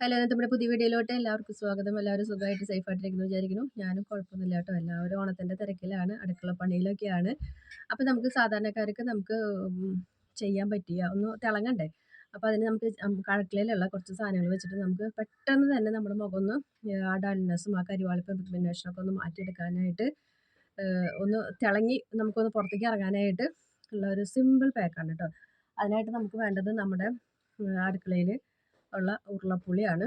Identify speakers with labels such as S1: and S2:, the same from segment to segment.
S1: Hello നമ്മുടെ പുതിയ വീഡിയോയിലോട്ട് എല്ലാവർക്കും സ്വാഗതം. എല്ലാവരും സുഖമായിട്ട് സേഫായിട്ടിരിക്കുന്നു വിചാരിക്കുന്നു. ഞാനും കുഴപ്പമൊന്നുമില്ല കേട്ടോ. എല്ലാവരും ഓണത്തിന്റെ തിരക്കിലാണ് അടുക്കള പണിയിലൊക്കെയാണ്. അപ്പോൾ നമുക്ക് സാധാരണക്കാർക്ക് നമുക്ക് ചെയ്യാൻ പറ്റിയ ഒന്ന് തിളങ്ങണ്ടേ? അപ്പോൾ അതിന് നമുക്ക് അടുക്കളയിലുള്ള കുറച്ച് സാധനങ്ങൾ വെച്ചിട്ട് നമുക്ക് പെട്ടെന്ന് തന്നെ നമ്മുടെ മുഖം ഒന്ന് ആ ഡൾനെസ്സും ആ കരിവാളിപ്പം പിഗ്മെന്റേഷനൊക്കെ ഒന്ന് മാറ്റിയെടുക്കാനായിട്ട് ഒന്ന് തിളങ്ങി നമുക്കൊന്ന് പുറത്തേക്ക് ഇറങ്ങാനായിട്ട് ഉള്ള ഒരു സിമ്പിൾ പാക്കാണ് കേട്ടോ. അതിനായിട്ട് നമുക്ക് വേണ്ടത് നമ്മുടെ അടുക്കളയിൽ ഉള്ള ഉരുളപ്പുളിയാണ്.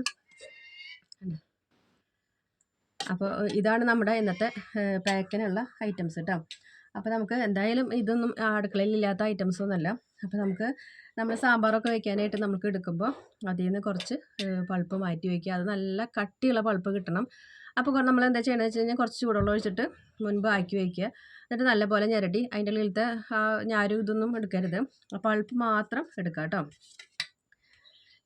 S1: അപ്പോൾ ഇതാണ് നമ്മുടെ ഇന്നത്തെ പാക്കിനുള്ള ഐറ്റംസ് കേട്ടോ അപ്പോൾ നമുക്ക് എന്തായാലും ഇതൊന്നും അടുക്കളയിൽ ഇല്ലാത്ത ഐറ്റംസ് ഒന്നുമല്ല അപ്പോൾ നമുക്ക് നമ്മൾ സാമ്പാറൊക്കെ വെക്കാനായിട്ട് നമുക്ക് എടുക്കുമ്പോൾ അതിൽ നിന്ന് കുറച്ച് പൾപ്പ് മാറ്റി വയ്ക്കുക അത് നല്ല കട്ടിയുള്ള പൾപ്പ് കിട്ടണം. അപ്പോൾ നമ്മൾ എന്താ ചെയ്യണമെന്ന് വെച്ച് കഴിഞ്ഞാൽ കുറച്ച് ചൂടുവെള്ളം ഒഴിച്ചിട്ട് മുൻപ് ആക്കി വയ്ക്കുക എന്നിട്ട് നല്ലപോലെ ഞരടി അതിന്റെ ഉള്ളിലത്തെ ആ ഞാരും ഇതൊന്നും എടുക്കരുത്. ആ പൾപ്പ് മാത്രം എടുക്കുക കേട്ടോ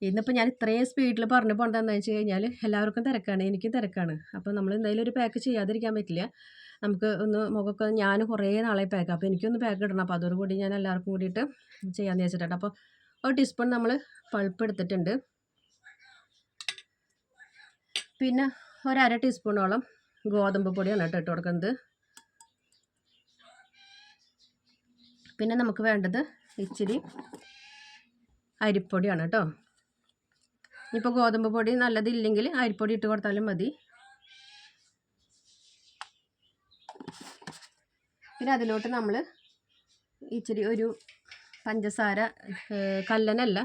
S1: ഇന്നിപ്പോൾ ഞാൻ ഇത്രയും സ്പീഡിൽ പറഞ്ഞു പോകേണ്ടത് എന്താ വെച്ച് കഴിഞ്ഞാൽ എല്ലാവർക്കും തിരക്കാണ് എനിക്കും തിരക്കാണ്. അപ്പോൾ നമ്മൾ എന്തായാലും ഒരു പാക്ക് ചെയ്യാതിരിക്കാൻ പറ്റില്ല. നമുക്ക് ഒന്ന് മുഖമൊക്കെ ഞാൻ കുറേ നാളെ പാക്ക് അപ്പോൾ എനിക്കൊന്ന് പാക്ക് ഇടണം. അപ്പോൾ അതോടുകൂടി ഞാൻ എല്ലാവർക്കും കൂടിയിട്ട് ചെയ്യാമെന്ന് വെച്ചിട്ടുണ്ട് അപ്പോൾ ഒരു ടീസ്പൂൺ നമ്മൾ പൾപ്പ് എടുത്തിട്ടുണ്ട്. പിന്നെ ഒരു അര ടീസ്പൂണോളം ഗോതമ്പ് പൊടിയാണ് കേട്ടോ ഇട്ട് കൊടുക്കുന്നത്. പിന്നെ നമുക്ക് വേണ്ടത് ഇച്ചിരി അരിപ്പൊടിയാണ് കേട്ടോ. ഇപ്പോൾ ഗോതമ്പ് പൊടി നല്ലതില്ലെങ്കിൽ അരിപ്പൊടി ഇട്ട് കൊടുത്താലും മതി. പിന്നെ അതിലോട്ട് നമ്മൾ ഇച്ചിരി ഒരു പഞ്ചസാര കല്ലനല്ല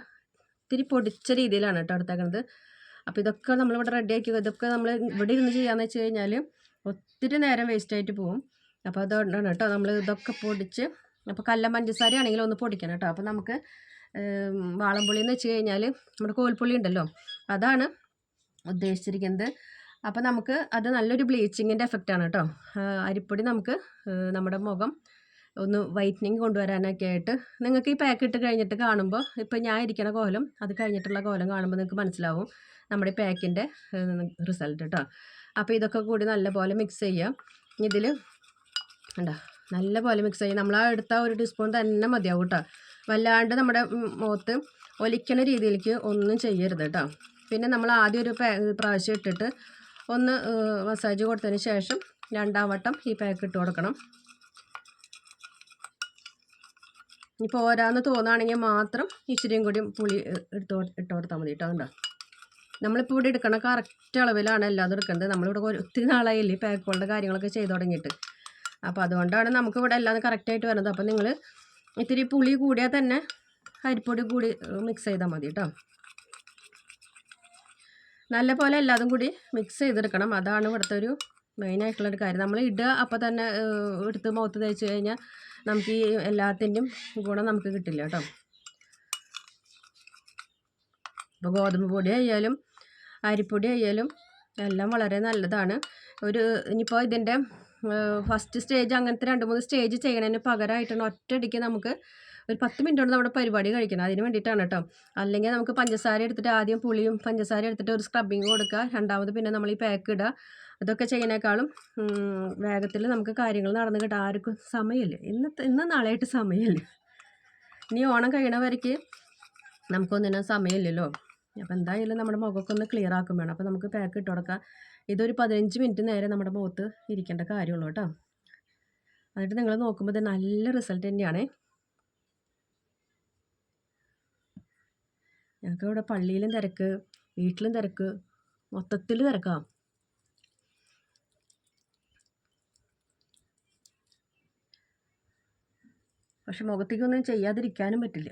S1: ഇത്തിരി പൊടിച്ച രീതിയിലാണ് കേട്ടോ എടുത്തേക്കുന്നത് അപ്പോൾ ഇതൊക്കെ നമ്മളിവിടെ റെഡിയാക്കി ഇതൊക്കെ നമ്മൾ ഇവിടെ ഇരുന്ന് ചെയ്യാന്ന് വെച്ച് കഴിഞ്ഞാൽ ഒത്തിരി നേരം വേസ്റ്റ് ആയിട്ട് പോകും അപ്പോൾ അതുകൊണ്ടാണ് കേട്ടോ നമ്മൾ ഇതൊക്കെ പൊടിച്ച് അപ്പോൾ കല്ല പഞ്ചസാര ആണെങ്കിലും ഒന്ന് പൊടിക്കണം കേട്ടോ. അപ്പോൾ നമുക്ക് വാളംപുളി എന്ന് വെച്ച് കഴിഞ്ഞാൽ നമ്മുടെ കോൽപ്പുള്ളി ഉണ്ടല്ലോ അതാണ് ഉദ്ദേശിച്ചിരിക്കുന്നത്. അപ്പോൾ നമുക്ക് അത് നല്ലൊരു ബ്ലീച്ചിങ്ങിന്റെ എഫക്റ്റാണ് കേട്ടോ അരിപ്പൊടി നമുക്ക് നമ്മുടെ മുഖം ഒന്ന് വൈറ്റനിങ് കൊണ്ടുവരാനൊക്കെ ആയിട്ട് നിങ്ങൾക്ക് ഈ പാക്ക് ഇട്ട് കഴിഞ്ഞിട്ട് കാണുമ്പോൾ ഇപ്പോൾ ഞാൻ ഇരിക്കുന്ന കോലം അത് കഴിഞ്ഞിട്ടുള്ള കോലം കാണുമ്പോൾ നിങ്ങൾക്ക് മനസ്സിലാവും നമ്മുടെ പാക്കിന്റെ റിസൾട്ട് കേട്ടോ അപ്പോൾ ഇതൊക്കെ കൂടി നല്ലപോലെ മിക്സ് ചെയ്യുക ഇതിൽ ഉണ്ടോ നല്ലപോലെ മിക്സ് ചെയ്യുക നമ്മൾ ആ എടുത്ത ഒരു ടീസ്പൂൺ തന്നെ മതിയാവും കേട്ടോ വല്ലാണ്ട് നമ്മുടെ മുഖത്ത് ഒലിക്കണ രീതിയിലേക്ക് ഒന്നും ചെയ്യരുത് കേട്ടോ. പിന്നെ നമ്മൾ ആദ്യം ഒരു പ്രാവശ്യം ഇട്ടിട്ട് ഒന്ന് മസാജ് കൊടുത്തതിന് ശേഷം രണ്ടാം വട്ടം ഈ പാക്ക് ഇട്ട് കൊടുക്കണം. ഇനി പോരാന്ന് തോന്നുകയാണെങ്കിൽ മാത്രം ഇച്ചിരിയും കൂടി പുളി എടുത്ത് ഇട്ട് കൊടുത്താൽ മതി കേട്ടോ കണ്ടോ? നമ്മളിപ്പോൾ ഇവിടെ എടുക്കണ കറക്റ്റ് അളവിലാണ് എല്ലാതും എടുക്കേണ്ടത്. നമ്മളിവിടെ ഒത്തിരി നാളായില്ലേ പാക്കുകളുടെ കാര്യങ്ങളൊക്കെ ചെയ്ത് തുടങ്ങിയിട്ട്. അപ്പോൾ അതുകൊണ്ടാണ് നമുക്കിവിടെ എല്ലാം കറക്റ്റായിട്ട് വരുന്നത്. അപ്പോൾ നിങ്ങൾ ഇത്തിരി പുളി കൂടിയാൽ തന്നെ അരിപ്പൊടി കൂടി മിക്സ് ചെയ്താൽ മതി കേട്ടോ നല്ല പോലെ എല്ലാതും കൂടി മിക്സ് ചെയ്തെടുക്കണം. അതാണ് ഇവിടുത്തെ ഒരു മെയിനായിട്ടുള്ളൊരു കാര്യം. നമ്മൾ ഇടുക അപ്പോൾ തന്നെ എടുത്ത് മുഖത്ത് തേച്ച് കഴിഞ്ഞാൽ നമുക്ക് ഈ എല്ലാത്തിന്റെയും ഗുണം നമുക്ക് കിട്ടില്ല കേട്ടോ ഇപ്പോൾ ഗോതമ്പ് പൊടി ആയാലും അരിപ്പൊടി ആയാലും എല്ലാം വളരെ നല്ലതാണ്. ഒരു ഇനിയിപ്പോൾ ഇതിന്റെ ഫസ്റ്റ് സ്റ്റേജ് അങ്ങനത്തെ രണ്ട് മൂന്ന് സ്റ്റേജ് ചെയ്യണതിന് പകരമായിട്ടാണ് ഒറ്റയടിക്ക് നമുക്ക് ഒരു പത്ത് മിനിറ്റ് കൊണ്ട് നമ്മുടെ പരിപാടി കഴിക്കണം. അതിന് വേണ്ടിയിട്ടാണ് കേട്ടോ അല്ലെങ്കിൽ നമുക്ക് പഞ്ചസാര എടുത്തിട്ട് ആദ്യം പുളിയും പഞ്ചസാര എടുത്തിട്ട് ഒരു സ്ക്രബിങ് കൊടുക്കുക. രണ്ടാമത് പിന്നെ നമ്മൾ ഈ പാക്ക് ഇടുക അതൊക്കെ ചെയ്യുന്നേക്കാളും വേഗത്തിൽ നമുക്ക് കാര്യങ്ങൾ നടന്നു കിട്ടാൻ ആർക്കും സമയമില്ല. ഇന്ന് ഇന്ന് നാളെയായിട്ട് സമയമില്ല. ഇനി ഓണം കഴിയണവരേക്ക് നമുക്കൊന്നിനും സമയമില്ലല്ലോ. അപ്പോൾ എന്തായാലും നമ്മുടെ മുഖമൊക്കെ ഒന്ന് ക്ലിയർ ആക്കും വേണം. അപ്പോൾ നമുക്ക് പാക്ക് ഇട്ട് കൊടുക്കാം. ഇതൊരു പതിനഞ്ച് മിനിറ്റ് നേരെ നമ്മുടെ മുഖത്ത് ഇരിക്കേണ്ട കാര്യമുള്ളൂ കേട്ടോ. എന്നിട്ട് നിങ്ങൾ നോക്കുമ്പോൾ ഇത് നല്ല റിസൾട്ട് തന്നെയാണ്. ഞങ്ങൾക്ക് ഇവിടെ പള്ളിയിലും തിരക്ക് വീട്ടിലും തിരക്ക് മൊത്തത്തിൽ തിരക്കാം. പക്ഷെ മുഖത്തേക്കൊന്നും ചെയ്യാതിരിക്കാനും പറ്റില്ല.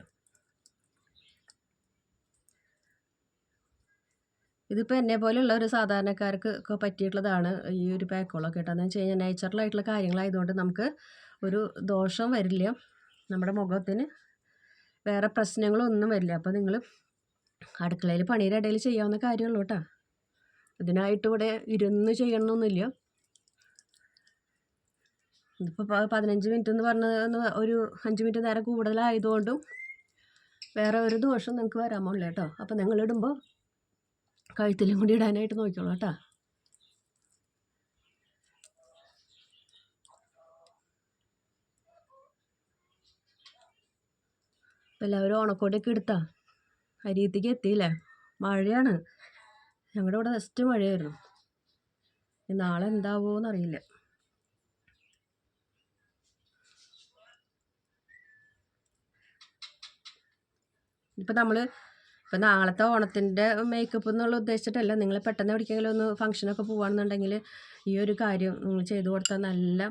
S1: ഇതിപ്പോൾ എന്നെ പോലെയുള്ള ഒരു സാധാരണക്കാർക്ക് ഒക്കെ പറ്റിയിട്ടുള്ളതാണ് ഈ ഒരു പാക്കുകളൊക്കെ കേട്ടോ. എന്ന് വെച്ച് കഴിഞ്ഞാൽ നാച്ചുറലായിട്ടുള്ള കാര്യങ്ങളായതുകൊണ്ട് നമുക്ക് ഒരു ദോഷം വരില്ല. നമ്മുടെ മുഖത്തിന് വേറെ പ്രശ്നങ്ങളൊന്നും വരില്ല. അപ്പോൾ നിങ്ങൾ അടുക്കളയിൽ പണിയുടെ ഇടയിൽ ചെയ്യാവുന്ന കാര്യമുള്ളൂ കേട്ടോ. ഇതിനായിട്ട് ഇവിടെ ഇരുന്ന് ചെയ്യണമെന്നൊന്നുമില്ല ഇതിപ്പോൾ പതിനഞ്ച് മിനിറ്റ് എന്ന് പറഞ്ഞത് ഒരു അഞ്ച് മിനിറ്റ് നേരം കൂടുതലായതുകൊണ്ടും വേറെ ഒരു ദോഷം നിങ്ങൾക്ക് പാടില്ല കേട്ടോ. അപ്പോൾ നിങ്ങളിടുമ്പോൾ കഴുത്തിലും കൂടി ഇടാനായിട്ട് നോക്കിക്കോളൂ കേട്ടോ. എല്ലാവരും ഓണക്കോടിയൊക്കെ എടുത്താ? അരിയത്തേക്ക് എത്തിയില്ലേ? മഴയാണ്. ഞങ്ങളുടെ ഇവിടെ ജസ്റ്റ് മഴയായിരുന്നു. നാളെ എന്താവുമോ എന്നറിയില്ല ഇപ്പം നമ്മൾ ഇപ്പം നാളത്തെ ഓണത്തിന്റെ മേക്കപ്പ് എന്നുള്ള ഉദ്ദേശിച്ചിട്ടല്ല. നിങ്ങൾ പെട്ടെന്ന് എവിടേക്കെങ്കിലും ഒന്ന് ഫംഗ്ഷനൊക്കെ പോകുകയാണെന്നുണ്ടെങ്കിൽ ഈ ഒരു കാര്യം നിങ്ങൾ ചെയ്തു കൊടുത്താൽ നല്ല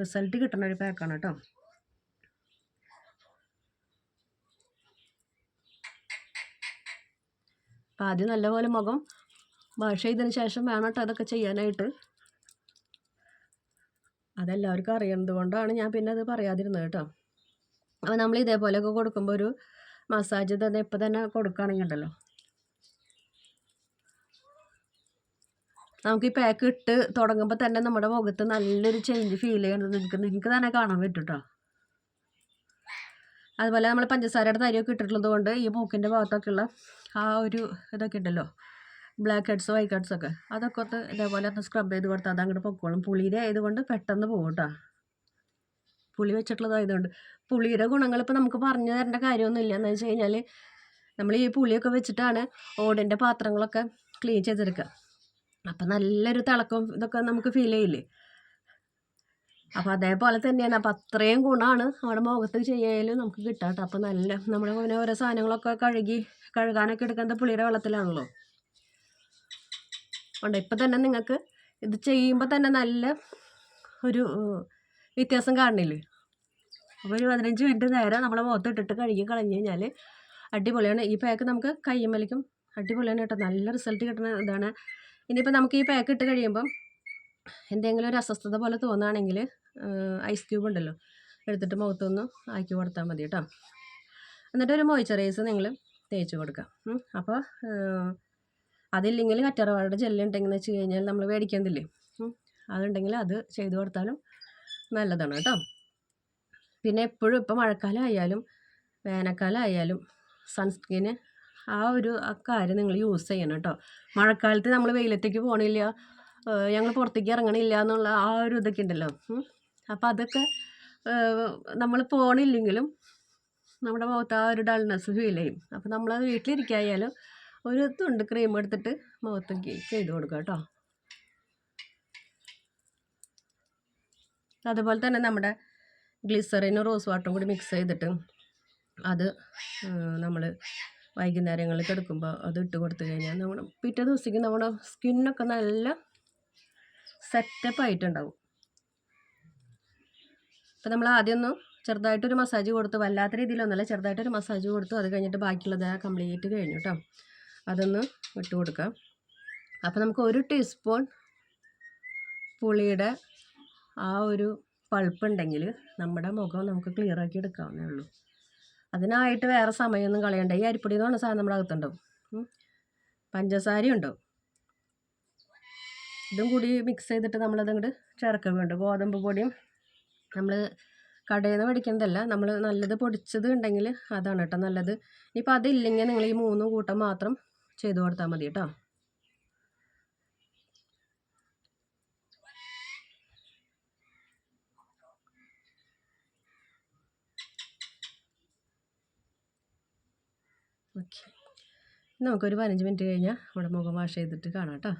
S1: റിസൾട്ട് കിട്ടുന്ന ഒരു പാക്കാണ് കേട്ടോ. അപ്പം ആദ്യം നല്ലപോലെ മുഖം വാഷ് ചെയ്തതിന് ശേഷം വേണം കേട്ടോ അതൊക്കെ ചെയ്യാനായിട്ട്. അതെല്ലാവർക്കും അറിയുന്നത് കൊണ്ടാണ് ഞാൻ പിന്നെ അത് പറയാതിരുന്നത് കേട്ടോ. അപ്പോൾ നമ്മൾ ഇതേപോലെയൊക്കെ കൊടുക്കുമ്പോൾ ഒരു മസാജ് തന്നെ ഇപ്പം തന്നെ കൊടുക്കുകയാണെങ്കിൽ ഉണ്ടല്ലോ നമുക്ക് ഈ പാക്ക് ഇട്ട് തുടങ്ങുമ്പോൾ തന്നെ നമ്മുടെ മുഖത്ത് നല്ലൊരു ചേഞ്ച് ഫീൽ ചെയ്യുന്നത് നിങ്ങൾക്ക് നിങ്ങൾക്ക് തന്നെ കാണാൻ പറ്റും കേട്ടോ അതുപോലെ നമ്മൾ പഞ്ചസാരയുടെ തരിയൊക്കെ ഇട്ടിട്ടുള്ളത് കൊണ്ട് ഈ മൂക്കിന്റെ ഭാഗത്തൊക്കെയുള്ള ആ ഒരു ഇതൊക്കെ ഉണ്ടല്ലോ. ബ്ലാക്ക് ഹെഡ്സ് വൈറ്റ് ഹെഡ്സ് ഒക്കെ. അതൊക്കെ ഒന്ന് ഇതേപോലെ ഒന്ന് സ്ക്രബ് ചെയ്ത് കൊടുത്താൽ അത് അങ്ങോട്ട് പൊക്കോളും പുളിയുടെ പെട്ടെന്ന് പോകും കേട്ടോ പുളി വെച്ചിട്ടുള്ളതായതുകൊണ്ട്. പുളിയുടെ ഗുണങ്ങൾ ഇപ്പോൾ നമുക്ക് പറഞ്ഞു തരേണ്ട കാര്യമൊന്നുമില്ല എന്ന് വെച്ച് കഴിഞ്ഞാൽ നമ്മൾ ഈ പുളിയൊക്കെ വെച്ചിട്ടാണ് ഓടിന്റെ പാത്രങ്ങളൊക്കെ ക്ലീൻ ചെയ്തെടുക്കുക. അപ്പം നല്ലൊരു തിളക്കം ഇതൊക്കെ നമുക്ക് ഫീൽ ചെയ്യില്ലേ? അപ്പോൾ അതേപോലെ തന്നെയാണ്. അപ്പോൾ അത്രയും ഗുണമാണ് നമ്മുടെ മുഖത്ത് ചെയ്യാലും നമുക്ക് കിട്ടാട്ടോ കേട്ടോ അപ്പോൾ നല്ല നമ്മുടെ പിന്നെ ഓരോ സാധനങ്ങളൊക്കെ കഴുകി കഴുകാനൊക്കെ എടുക്കുന്നത് പുളിയുടെ വെള്ളത്തിലാണല്ലോ. ഉണ്ട്? ഇപ്പം തന്നെ നിങ്ങൾക്ക് ഇത് ചെയ്യുമ്പോൾ തന്നെ നല്ല ഒരു വ്യത്യാസം കാണുന്നില്ലേ അപ്പോൾ ഒരു പതിനഞ്ച് മിനിറ്റ് നേരം നമ്മളെ മുഖത്ത് ഇട്ടിട്ട് കഴുകി കളഞ്ഞു കഴിഞ്ഞാൽ അടിപൊളിയാണ്. ഈ പാക്ക് നമുക്ക് കയ്യുമ്മലിക്കും അടിപൊളിയാണ് കേട്ടോ. നല്ല റിസൾട്ട് കിട്ടുന്ന ഇതാണ്. ഇനിയിപ്പോൾ നമുക്ക് ഈ പാക്ക് ഇട്ട് കഴിയുമ്പം എന്തെങ്കിലും ഒരു അസ്വസ്ഥത പോലെ തോന്നുകയാണെങ്കിൽ ഐസ് ക്യൂബ് ഉണ്ടല്ലോ എടുത്തിട്ട് മുഖത്തൊന്ന് ആക്കി കൊടുത്താൽ മതി കേട്ടോ. എന്നിട്ട് ഒരു മോയ്സ്ചറൈസ് നിങ്ങൾ തേച്ച് കൊടുക്കുക. അപ്പോൾ അതില്ലെങ്കിൽ കറ്ററവാഴയുടെ ജെല്ലുണ്ടെങ്കിൽ എന്ന് വെച്ച് കഴിഞ്ഞാൽ നമ്മൾ മേടിക്കുന്നില്ലേ. അതുണ്ടെങ്കിൽ അത് ചെയ്തു കൊടുത്താലും നല്ലതാണ് കേട്ടോ. പിന്നെ എപ്പോഴും ഇപ്പോൾ മഴക്കാലം ആയാലും വേനൽക്കാലം ആയാലും സൺസ്ക്രീന് ആ ഒരു ആ കാര്യം നിങ്ങൾ യൂസ് ചെയ്യണം കേട്ടോ. മഴക്കാലത്ത് നമ്മൾ വെയിലത്തേക്ക് പോകണില്ല ഞങ്ങൾ പുറത്തേക്ക് ഇറങ്ങണില്ല എന്നുള്ള ആ ഒരു ഇതൊക്കെ ഉണ്ടല്ലോ. അപ്പം അതൊക്കെ നമ്മൾ പോകണില്ലെങ്കിലും നമ്മുടെ മുഖത്ത് ആ ഒരു ഡൾനെസ് ഫീൽ ചെയ്യും. അപ്പം നമ്മളത് വീട്ടിലിരിക്കായാലും ഒരു തുണ്ട് ക്രീം എടുത്തിട്ട് മുഖത്തേക്ക് ചെയ്ത് കൊടുക്കുക കേട്ടോ. അതുപോലെ തന്നെ നമ്മുടെ ഗ്ലിസറിനും റോസ് വാട്ടറും കൂടി മിക്സ് ചെയ്തിട്ട് അത് നമ്മൾ വൈകുന്നേരങ്ങളിൽ കിടക്കുമ്പോൾ അത് ഇട്ട് കൊടുത്തു കഴിഞ്ഞാൽ നമ്മുടെ പിറ്റേ ദിവസത്തേക്ക് നമ്മുടെ സ്കിന്നൊക്കെ നല്ല സെറ്റപ്പ് ആയിട്ടുണ്ടാവും. അപ്പോൾ നമ്മൾ ആദ്യം ഒന്ന് ചെറുതായിട്ടൊരു മസാജ് കൊടുത്ത് വല്ലാത്ത രീതിയിലൊന്നുമല്ല ചെറുതായിട്ടൊരു മസാജ് കൊടുത്തു അത് കഴിഞ്ഞിട്ട് ബാക്കിയുള്ളത് കംപ്ലീറ്റ് കഴിഞ്ഞു കേട്ടോ അതൊന്ന് ഇട്ട് കൊടുക്കാം. അപ്പോൾ നമുക്ക് ഒരു ടീസ്പൂൺ പുളിയുടെ ആ ഒരു പൾപ്പ് ഉണ്ടെങ്കിൽ നമ്മുടെ മുഖം നമുക്ക് ക്ലിയർ ആക്കി എടുക്കാവുന്നേ ഉള്ളൂ. അതിനായിട്ട് വേറെ സമയമൊന്നും കളയണ്ട. ഈ അരിപ്പൊടി എന്ന് പറഞ്ഞ സാധനം നമ്മുടെ അകത്തുണ്ടാവും. പഞ്ചസാരയും ഉണ്ടാവും. ഇതും കൂടി മിക്സ് ചെയ്തിട്ട് നമ്മളത് അങ്ങോട്ട് വേണ്ട. ഗോതമ്പ് പൊടിയും നമ്മൾ കടയിൽ നിന്ന് മേടിക്കുന്നതല്ല നമ്മൾ നല്ലത് പൊടിച്ചത് ഉണ്ടെങ്കിൽ അതാണ് കേട്ടോ നല്ലത്. ഇനിയിപ്പോൾ അതില്ലെങ്കിൽ നിങ്ങൾ ഈ മൂന്ന് കൂട്ടം മാത്രം ചെയ്ത് കൊടുത്താൽ മതി കേട്ടോ. ഓക്കെ. നമുക്കൊരു പതിനഞ്ച് മിനിറ്റ് കഴിഞ്ഞാൽ നമ്മുടെ മുഖം വാഷ് ചെയ്തിട്ട് കാണാം കേട്ടോ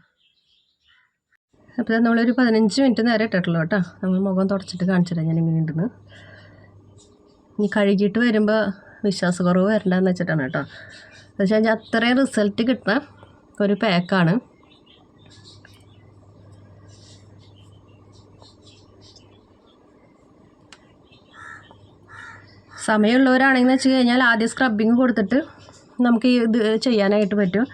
S1: അപ്പോൾ നമ്മളൊരു പതിനഞ്ച് മിനിറ്റ് നേരെ ഇട്ടിട്ടുള്ളൂ കേട്ടോ നമ്മൾ മുഖം തുടച്ചിട്ട് കാണിച്ചു തരാം ഞാൻ ഇങ്ങനെ ഉണ്ടെന്ന് ഇനി കഴുകിയിട്ട് വരുമ്പോൾ വിശ്വാസക്കുറവ് വരണ്ടെന്ന് വെച്ചിട്ടാണ് കേട്ടോ പക്ഷേ ഞാൻ അത്രയും റിസൾട്ട് കിട്ടുന്ന ഒരു പാക്കാണ് സമയമുള്ളവരാണെന്ന് വെച്ച് കഴിഞ്ഞാൽ ആദ്യം സ്ക്രബിങ് കൊടുത്തിട്ട് നമുക്ക് ഇത് ചെയ്യാനായിട്ട് പറ്റും.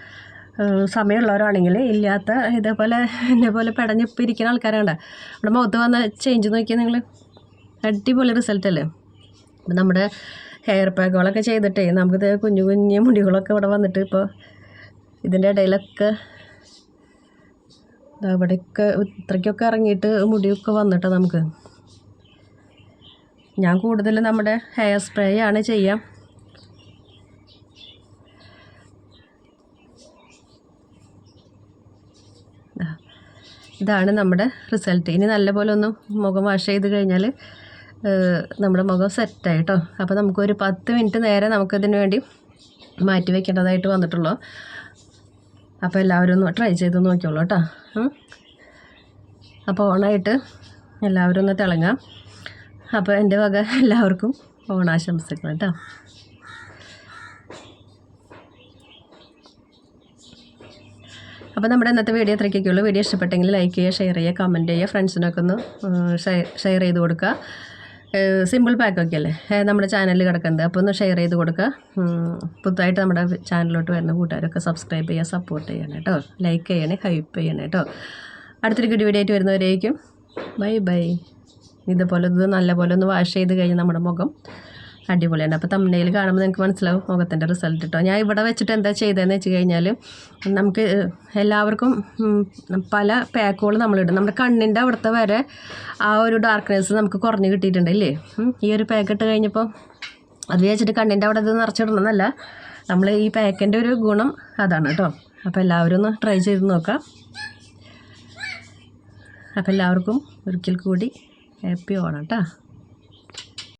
S1: സമയമുള്ളവരാണെങ്കിൽ ഇല്ലാത്ത ഇതേപോലെ ഇതേപോലെ പെടഞ്ഞിപ്പോൾ ഇരിക്കുന്ന ആൾക്കാരാണ്. നമ്മുടെ മുഖത്ത് വന്ന ചേഞ്ച് നോക്കിയാൽ നിങ്ങൾ അടിപൊളി റിസൾട്ട് അല്ലേ? ഇപ്പം നമ്മുടെ ഹെയർ പാക്കുകളൊക്കെ ചെയ്തിട്ടേ നമുക്കിത് കുഞ്ഞു കുഞ്ഞു മുടികളൊക്കെ ഇവിടെ വന്നിട്ട് ഇപ്പോൾ ഇതിന്റെ ഇടയിലൊക്കെ ദാ ഇവിടെയൊക്കെ ഇത്രയ്ക്കൊക്കെ ഇറങ്ങിയിട്ട് മുടിയൊക്കെ വന്നിട്ട് നമുക്ക്. ഞാൻ കൂടുതലും നമ്മുടെ ഹെയർ സ്പ്രേ ആണ് ചെയ്യാം. ഇതാണ് നമ്മുടെ റിസൾട്ട്. ഇനി നല്ലപോലെ ഒന്ന് മുഖം വാഷ് ചെയ്ത് കഴിഞ്ഞാൽ നമ്മുടെ മുഖം സെറ്റായി കേട്ടോ അപ്പോൾ നമുക്കൊരു പത്ത് മിനിറ്റ് നേരെ നമുക്കതിന് വേണ്ടി മാറ്റി വെക്കേണ്ടതായിട്ട് വന്നിട്ടുള്ളൂ. അപ്പോൾ എല്ലാവരും ഒന്ന് ട്രൈ ചെയ്ത് നോക്കിയോളൂ കേട്ടോ അപ്പോൾ ഓണായിട്ട് എല്ലാവരും ഒന്ന് തിളങ്ങാം. അപ്പോൾ എന്റെ വക എല്ലാവർക്കും ഓണാശംസകൾ കേട്ടോ അപ്പോൾ നമ്മുടെ ഇന്നത്തെ വീഡിയോ അത്രയ്ക്കൊക്കെയുള്ളൂ വീഡിയോ ഇഷ്ടപ്പെട്ടെങ്കിൽ ലൈക്ക് ചെയ്യുക ഷെയർ ചെയ്യുക കമന്റ് ചെയ്യുക ഫ്രണ്ട്സിനൊക്കെ ഒന്ന് ഷെയർ ചെയ്ത് കൊടുക്കുക. സിമ്പിൾ പാക്കൊക്കെ അല്ലേ? നമ്മുടെ ചാനലിൽ കിടക്കുന്നത് അപ്പോൾ ഒന്ന് ഷെയർ ചെയ്ത് കൊടുക്കുക. പുതുതായിട്ട് നമ്മുടെ ചാനലിലോട്ട് വരുന്ന കൂട്ടുകാരൊക്കെ സബ്സ്ക്രൈബ് ചെയ്യുക സപ്പോർട്ട് ചെയ്യണം കേട്ടോ. ലൈക്ക് ചെയ്യണേ ഹൈപ്പ് ചെയ്യണം കേട്ടോ. അടുത്തൊരു ഗുഡ് വീഡിയോ ആയിട്ട് വരുന്നവരേക്കും. ബൈ ബൈ ഇതുപോലെ ഇത് നല്ലപോലെ ഒന്ന് വാഷ് ചെയ്ത് കഴിഞ്ഞാൽ നമ്മുടെ മുഖം അടിപൊളിയാണ്. അപ്പോൾ തമ്മനയിൽ കാണുമ്പോൾ നിങ്ങൾക്ക് മനസ്സിലാവും മുഖത്തിന്റെ റിസൾട്ട് കേട്ടോ ഞാൻ ഇവിടെ വെച്ചിട്ട് എന്താ ചെയ്തതെന്ന് വെച്ച് കഴിഞ്ഞാൽ നമുക്ക് എല്ലാവർക്കും പല പാക്കുകൾ നമ്മളിടും. നമ്മുടെ കണ്ണിന്റെ അവിടുത്തെ വരെ ആ ഒരു ഡാർക്ക്നെസ് നമുക്ക് കുറഞ്ഞ് കിട്ടിയിട്ടുണ്ട് ഇല്ലേ? ഈ ഒരു പാക്ക് ഇട്ട് കഴിഞ്ഞപ്പോൾ അത് വെച്ചിട്ട് കണ്ണിന്റെ അവിടെ ഇത് നിറച്ചിടണമെന്നല്ല നമ്മൾ ഈ പാക്കിന്റെ ഒരു ഗുണം അതാണ് കേട്ടോ അപ്പോൾ എല്ലാവരും ഒന്ന് ട്രൈ ചെയ്ത് നോക്കാം. അപ്പോൾ എല്ലാവർക്കും ഒരിക്കൽ കൂടി ഹാപ്പി ഓണം കേട്ടോ